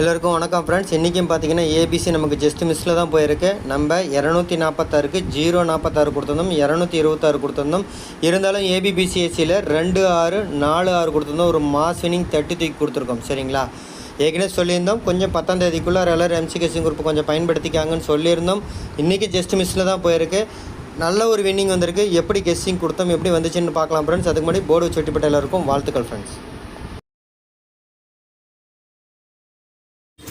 எல்லாருக்கும் வணக்கம் ஃப்ரெண்ட்ஸ் இன்றைக்கும் பார்த்தீங்கன்னா ஏபிசி நமக்கு ஜஸ்ட் மிஸ்ஸில் தான் போயிருக்கு. நம்ம இரநூத்தி நாற்பத்தாறுக்கு ஜீரோ நாற்பத்தாறு கொடுத்துருந்தோம் இரநூத்தி இருபத்தாறு கொடுத்துருந்தோம். இருந்தாலும் ஏபிபிசிஎஸ்சியில் ரெண்டு ஆறு நாலு ஆறு கொடுத்துருந்தோம். ஒரு மாஸ் வினிங் தேர்ட்டி தூக்கி கொடுத்துருக்கோம். சரிங்களா? ஏற்கனவே சொல்லியிருந்தோம். கொஞ்சம் பத்தாம் தேதிக்குள்ளே எல்லோரும் எம்சிகேசி குரூப் கொஞ்சம் பயன்படுத்திக்காங்கன்னு சொல்லியிருந்தோம். இன்றைக்கி ஜஸ்ட் மிஸ்ஸில் தான் போயிருக்கு. நல்ல ஒரு வின்னிங் வந்திருக்கு. எப்படி கெஸ்ஸிங் கொடுத்தோம் எப்படி வந்துச்சுன்னு பார்க்கலாம் ஃப்ரெண்ட்ஸ் அதுக்கு முன்னாடி போர்டு வச்சு வெட்டிப்பட்ட எல்லாருக்கும் வாழ்த்துக்கள் friends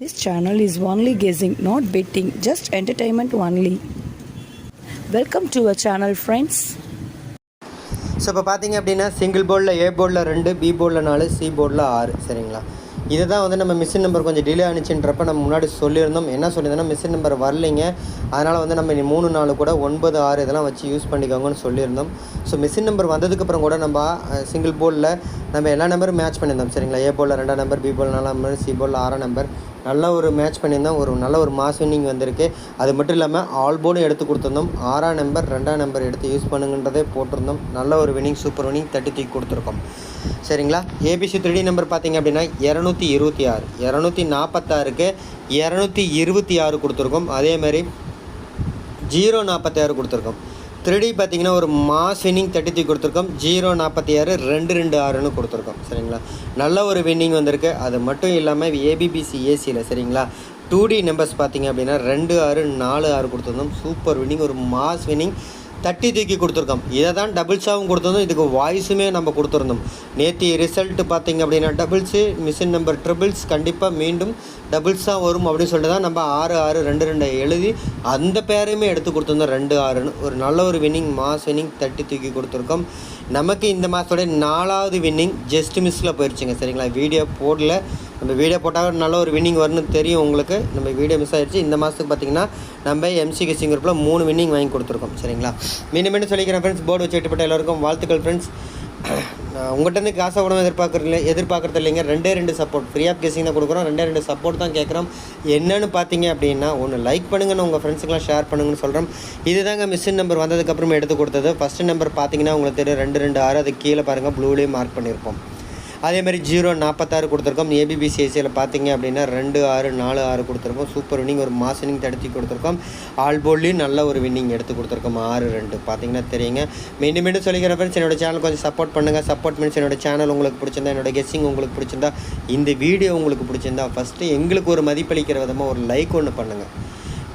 This channel is only guessing, not betting, just entertainment only. Welcome to our channel, friends. So இப்போ பார்த்தீங்க அப்படின்னா சிங்கிள் போர்டில் ஏ போர்டில் ரெண்டு பி போர்டில் நாலு சி போர்டில் ஆறு சரிங்களா இதை தான் வந்து நம்ம மிஷின் நம்பர் கொஞ்சம் டிலே ஆனிச்சுன்றப்ப நம்ம முன்னாடி சொல்லியிருந்தோம் என்ன சொல்லியிருந்தோம்னா மிஷின் நம்பர் வரலைங்க அதனால் வந்து நம்ம இனி மூணு நாலு கூட ஒன்பது ஆறு இதெல்லாம் வச்சு யூஸ் பண்ணிக்கோங்கன்னு சொல்லியிருந்தோம் ஸோ மிஷின் நம்பர் வந்ததுக்கப்புறம் கூட நம்ம சிங்கிள் போர்டில் நம்ம எல்லா நம்பரும் மேட்ச் பண்ணியிருந்தோம் சரிங்களா? ஏ போலில் ரெண்டாம் நம்பர் பி போல் நாலாம் நம்பர் சி போலில் ஆறாம் நம்பர் நல்ல ஒரு மேட்ச் பண்ணியிருந்தோம். ஒரு நல்ல ஒரு மாஸ் வின்னிங் வந்திருக்கு. அது மட்டும் இல்லாமல் ஆல் போர்டும் எடுத்து கொடுத்துருந்தோம். ஆறாம் நம்பர் ரெண்டாம் நம்பர் எடுத்து யூஸ் பண்ணுங்கன்றதே போட்டிருந்தோம். நல்ல ஒரு வின்னிங் சூப்பர் வின்னிங் தட்டி தூக்கி கொடுத்துருக்கோம். சரிங்களா? ஏபிசி த்ரீ நம்பர் பார்த்தீங்க அப்படின்னா இரநூத்தி இருபத்தி ஆறு. இரநூத்தி நாற்பத்தாறுக்கு இரநூத்தி இருபத்தி ஆறு கொடுத்துருக்கோம். அதேமாதிரி ஜீரோ நாற்பத்தி ஆறு கொடுத்துருக்கோம். த்ரீடி பார்த்தீங்கன்னா ஒரு மாஸ் வின்னிங் தட்டி த்ரீ கொடுத்துருக்கோம். ஜீரோ நாற்பத்தி ஆறு ரெண்டு ரெண்டு ஆறுன்னு கொடுத்துருக்கோம். சரிங்களா? நல்ல ஒரு வின்னிங் வந்திருக்கு. அது மட்டும் இல்லாமல் ஏபிபிசி ஏசியில் சரிங்களா? டூ டி நம்பர்ஸ் பார்த்தீங்க அப்படின்னா ரெண்டு ஆறு நாலு ஆறு கொடுத்துருந்தோம். சூப்பர் வின்னிங் ஒரு மாஸ் வின்னிங் தட்டி தூக்கி கொடுத்துருக்கோம். இதை தான் டபுள்ஸாகவும் கொடுத்துருந்தோம் இதுக்கு வாய்ஸுமே நம்ம கொடுத்துருந்தோம் நேற்று ரிசல்ட் பார்த்திங்க அப்படின்னா டபுள்ஸு மிஷின் நம்பர் ட்ரிபிள்ஸ் கண்டிப்பாக மீண்டும் டபுள்ஸாக வரும் அப்படின்னு சொல்லிட்டு தான் நம்ம ஆறு ஆறு ரெண்டு ரெண்டு எழுதி அந்த பேரையுமே எடுத்து கொடுத்துருந்தோம். ரெண்டு ஆறுன்னு. ஒரு நல்ல ஒரு வின்னிங் மாஸ் வின்னிங் தட்டி தூக்கி கொடுத்துருக்கோம். நமக்கு இந்த மாதத்தோட நாலாவது வின்னிங் ஜஸ்ட் மிஸ்ஸில் போயிடுச்சுங்க சரிங்களா? வீடியோ போடல. நம்ம வீடியோ போட்டால் நல்ல ஒரு வின்னிங் வரும்னு தெரியும் உங்களுக்கு. நம்ம வீடியோ மிஸ் ஆயிடுச்சு இந்த மாதத்துக்கு பார்த்தீங்கன்னா நம்ம எம்சி கெஸ்டிங் குரூப்பில் மூணு வின்னிங் வாங்கி கொடுத்துருக்கோம் சரிங்களா? மீண்டும் மீண்டும் சொல்லிக்கிறேன் ஃப்ரெண்ட்ஸ் போர்டு வச்சு எட்டுப்பட்ட எல்லாருக்கும் வாழ்த்துக்கள் ஃப்ரெண்ட்ஸ் உங்கள்கிட்ட காசை உடம்பு எதிர்பார்க்குறதில்ல எதிர்பார்க்குறது இல்லைங்க. ரெண்டே ரெண்டு சப்போர்ட் ஃப்ரீ ஆஃப் கேசிங் தான் கொடுக்குறோம். ரெண்டே ரெண்டு சப்போர்ட் தான் கேட்குறோம். என்னன்னு பார்த்தீங்க அப்படின்னா ஒன்று லைக் பண்ணுங்கன்னு உங்கள் ஃப்ரெண்ட்ஸுக்கெலாம் ஷேர் பண்ணுங்கன்னு சொல்கிறோம் இதுதாங்க மிஷின் நம்பர் வந்ததுக்கப்புறம் எடுத்து கொடுத்தது. ஃபஸ்ட்டு நம்பர் பார்த்தீங்கன்னா உங்களுக்கு தெரியும் ரெண்டு ரெண்டு ஆறு அது கீழே பாருங்கள் ப்ளூலேயே மார்க் பண்ணியிருப்போம். அதே மாதிரி ஜீரோ நாற்பத்தாறு கொடுத்துருக்கோம். ஏபிபிசிஎஸ்சியில் பார்த்தீங்க அப்படின்னா ரெண்டு ஆறு நாலு ஆறு கொடுத்துருக்கோம். சூப்பர் வின்னிங் ஒரு மாஸ் வின்னிங் தடுத்து கொடுத்துருக்கோம். ஆல் போல்லையும் நல்ல ஒரு வின்னிங் எடுத்து கொடுத்துருக்கோம். ஆறு ரெண்டு. பார்த்தீங்கன்னா தெரியுங்க. மீண்டும் மீண்டும் சொல்லிக்கிற ஃப்ரெண்ட்ஸ் என்னோட சேனல் கொஞ்சம் சப்போர்ட் பண்ணுங்கள் சப்போர்ட் மீன்ஸ் என்னோட சேனல் உங்களுக்கு பிடிச்சிருந்தா என்னோட கெஸ்ஸிங் உங்களுக்கு பிடிச்சிருந்தா இந்த வீடியோ உங்களுக்கு பிடிச்சிருந்தா ஃபஸ்ட்டு எங்களுக்கு ஒரு மதிப்பளிக்கிற விதமாக ஒரு லைக் ஒன்று பண்ணுங்கள்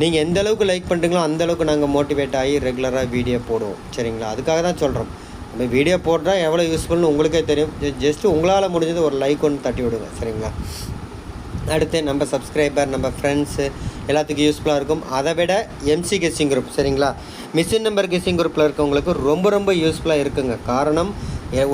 நீங்கள் எந்த அளவுக்கு லைக் பண்ணுறீங்களோ அந்த அளவுக்கு நாங்கள் மோட்டிவேட் ஆகி ரெகுலராக வீடியோ போடுவோம். சரிங்களா? அதுக்காக தான் சொல்கிறோம் நம்ம வீடியோ போட்டால் எவ்வளோ யூஸ்ஃபுல்னு உங்களுக்கே தெரியும். ஜஸ்ட்டு உங்களால் முடிஞ்சது ஒரு லைக் ஒன்று தட்டி விடுங்க சரிங்களா? அடுத்து நம்ம சப்ஸ்கிரைபர் நம்ம ஃப்ரெண்ட்ஸு எல்லாத்துக்கும் யூஸ்ஃபுல்லாக இருக்கும். அதை விட எம்சி கெஸ்டிங் குரூப் சரிங்களா? மிஷின் நம்பர் கெஸ்டிங் குரூப்பில் இருக்கவங்களுக்கு ரொம்ப ரொம்ப யூஸ்ஃபுல்லாக இருக்குங்க. காரணம்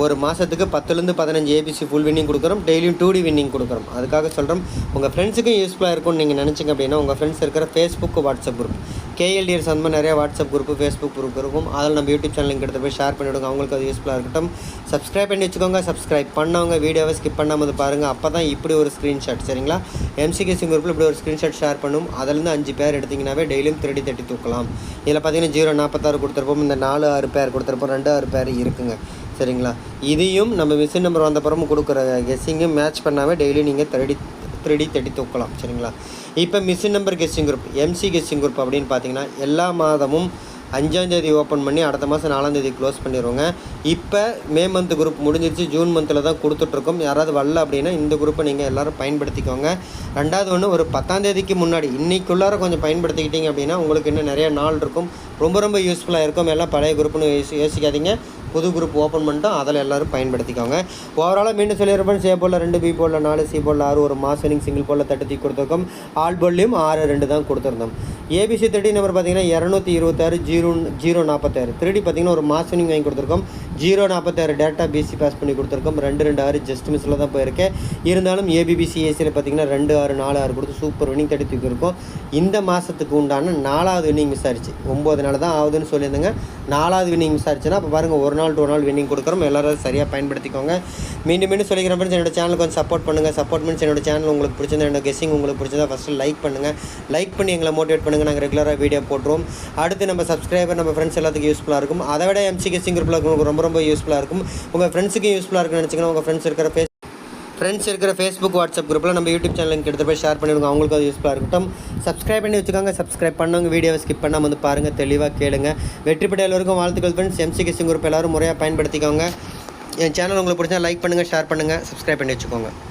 ஒரு மாதத்துக்கு பத்துலேருந்து பதினஞ்சு ஏபிசி ஃபுல் வின்னிங் கொடுக்குறோம். டெய்லியும் டூ டி வின்னிங் கொடுக்குறோம். அதுக்காக சொல்கிறோம் உங்கள் ஃப்ரெண்ட்ஸுக்கும் யூஸ்ஃபுல்லாக இருக்கும்னு நீங்கள் நினச்சிங்க அப்படின்னா உங்கள் ஃப்ரெண்ட்ஸ் இருக்கிற ஃபேஸ்புக் வாட்ஸ்அப் குரூப் கேஎல்டிஆர் மாதிரி நிறைய வாட்ஸ்அப் குரூப் ஃபேஸ்புக் குரூப் இருக்கும். அதில் நம்ம யூடியூப் சேனல் லிங்க் எடுத்து போய் ஷேர் பண்ணிவிடுங்க அவங்களுக்கு அது யூஸ்ஃபுல்லாக இருக்கட்டும். சப்ஸ்கிரைப் பண்ணி வச்சுக்கோங்க. சப்ஸ்கிரைப் பண்ணவங்க வீடியோவை ஸ்கிப் பண்ணாமல் பாருங்கள் அப்போ தான் இப்படி ஒரு ஸ்க்ரீன்ஷாட் சரிங்களா? எம்சிகேசி குரூப்பில் இப்படி ஒரு ஸ்க்ரீன்ஷாட் ஷேர் பண்ணும். அதிலேருந்து அஞ்சு பேர் எடுத்திங்கனாவே டெய்லியும் திருடி தட்டி தூக்கலாம். இதில் பார்த்தீங்கன்னா ஜீரோ நாற்பத்தாறு கொடுத்துருப்போம். இந்த நாலு ஆறு பேர் கொடுத்துருப்போம். ரெண்டு ஆறு பேர் இருக்குங்க. சரிங்களா? இதையும் நம்ம மிஷின் நம்பர் வந்த பிறமும் கொடுக்குற கெஸ்ஸிங்கும் மேட்ச் பண்ணாவே டெய்லி நீங்கள் த்ரெடி த்ரெடி தட்டி தூக்கலாம் சரிங்களா? இப்போ machine number guessing group MC guessing group அப்படின்னு பார்த்தீங்கன்னா எல்லா மாதமும் அஞ்சாந்தேதி ஓப்பன் பண்ணி அடுத்த மாதம் நாலாந்தேதி க்ளோஸ் பண்ணிடுவோங்க இப்போ மே மந்த் குரூப் முடிஞ்சிருச்சு ஜூன் மந்தில் தான் கொடுத்துட்ருக்கோம். யாராவது வரல அப்படின்னா இந்த குரூப்பை நீங்கள் எல்லோரும் பயன்படுத்திக்கோங்க. ரெண்டாவது ஒன்று ஒரு பத்தாந்தேதிக்கு முன்னாடி இன்றைக்குள்ளார கொஞ்சம் பயன்படுத்திக்கிட்டீங்க அப்படின்னா உங்களுக்கு இன்னும் நிறைய நாள் இருக்கும். ரொம்ப ரொம்ப யூஸ்ஃபுல்லாக இருக்கும். எல்லாம் பழைய குரூப்னு யோசி யோசிக்காதீங்க. புது குரூப் ஓப்பன் பண்ணிட்டோம். அதில் எல்லோரும் பயன்படுத்திக்கோங்க. ஓவராலாக மீண்டும் சொல்லியிருப்பேன் சே போலில் ரெண்டு பி போலில் நாலு சி போலில் ஆறு ஒரு மாஸ் வினிங் சிங்கிள் போலில் தட்டு கொடுத்துருக்கோம். ஆல் போல்லையும் ஆறு ரெண்டு தான் கொடுத்துருந்தோம். ஏபிசி தேர்ட்டி நம்பர் பார்த்தீங்கன்னா இரநூத்தி இருபத்தாறு ஜீரோ ஜீரோ நாற்பத்தாறு திருடி பார்த்தீங்கன்னா ஒரு மாஸ் வினிங் வாங்கி கொடுத்துருக்கோம். ஜீரோ நாற்பத்தாறு டேட்டா பிசி பாஸ் பண்ணி கொடுத்துருக்கோம். ரெண்டு ரெண்டு ஆறு ஜஸ்ட் மிஸ்ஸில் தான் போயிருக்கேன். இருந்தாலும் ஏபிபிசி ஏசியில் பார்த்தீங்கன்னா ரெண்டு ஆறு நாலு ஆறு கொடுத்து சூப்பர் வினிங் தட்டி தூக்கியிருக்கோம் இந்த மாதத்துக்கு உண்டான நாலாவது வினிங் மிஸ் ஆயிடுச்சு ஒம்பது நாள் தான் ஆகுதுன்னு சொல்லியிருந்தேங்க. நாலாவது வினிங் மிஸ் ஆயிடுச்சுன்னா அப்போ பாருங்கள் ஒரு நாள் டூ நாள் வின்னிங் கொடுக்குறோம். எல்லாரும் சரியாக பயன்படுத்திக்கோங்க. மீண்டும் மீண்டும் சொல்லிக்கிறேன் ஃப்ரெண்ட்ஸ் என்னோட சேனலுக்கு வந்து சப்போர்ட் பண்ணுங்கள் சப்போர்ட் மீன்ஸ் என்னோட சேனல் உங்களுக்கு பிடிச்சிருந்தா என்னோட கெஸிங் உங்களுக்கு பிடிச்சதா ஃபஸ்ட்டு லைக் பண்ணுங்கள் லைக் பண்ணி எங்களை மோட்டிவேட் பண்ணுங்கள் நாங்கள் ரெகுலராக வீடியோ போட்டுருவோம். அடுத்து நம்ம சப்ஸ்கிரைபர் நம்ம ஃப்ரெண்ட்ஸ் எல்லாத்துக்கும் யூஸ்ஃபுல்லாக இருக்கும். அதை விட எம்சி கெஸிங் குரூப்பில் உங்களுக்கு ரொம்ப ரொம்ப யூஸ்ஃபுல்லாக இருக்கும். உங்கள் ஃப்ரெண்ட்ஸுக்கும் யூஸ்ஃபுல்லாக இருக்குன்னு நினச்சிங்கன்னா உங்கள் ஃப்ரெண்ட்ஸ் இருக்கிற ஃபேஸ் ஃப்ரெண்ட்ஸ் இருக்கிற ஃபேஸ்புக் வாட்ஸ்அப் குரூப்பில் நம்ம யூடியூப் சேனலுக்கு எடுத்து போய் ஷேர் பண்ணிவிடுங்க அவங்களுக்கு அது யூஸ்ஃபுல்லாக இருக்கட்டும். சப்ஸ்கிரைப் பண்ணி வச்சுக்கோங்க. சப்ஸ்கிரைப் பண்ணவங்க வீடியோவை ஸ்கிப் பண்ணாமல் வந்து பாருங்கள் தெளிவாக கேளுங்க. வெற்றி பெற்ற எல்லோருக்கும் வாழ்த்துக்கள் ஃப்ரெண்ட்ஸ் எம்சி கிசிங் குரூப் எல்லோரும் முறையாக பயன்படுத்திக்கோங்க. என் சேனல் உங்களுக்கு பிடிச்சா லைக் பண்ணுங்கள் ஷேர் பண்ணுங்கள் சப்ஸ்கிரைப் பண்ணி வச்சுக்கோங்க.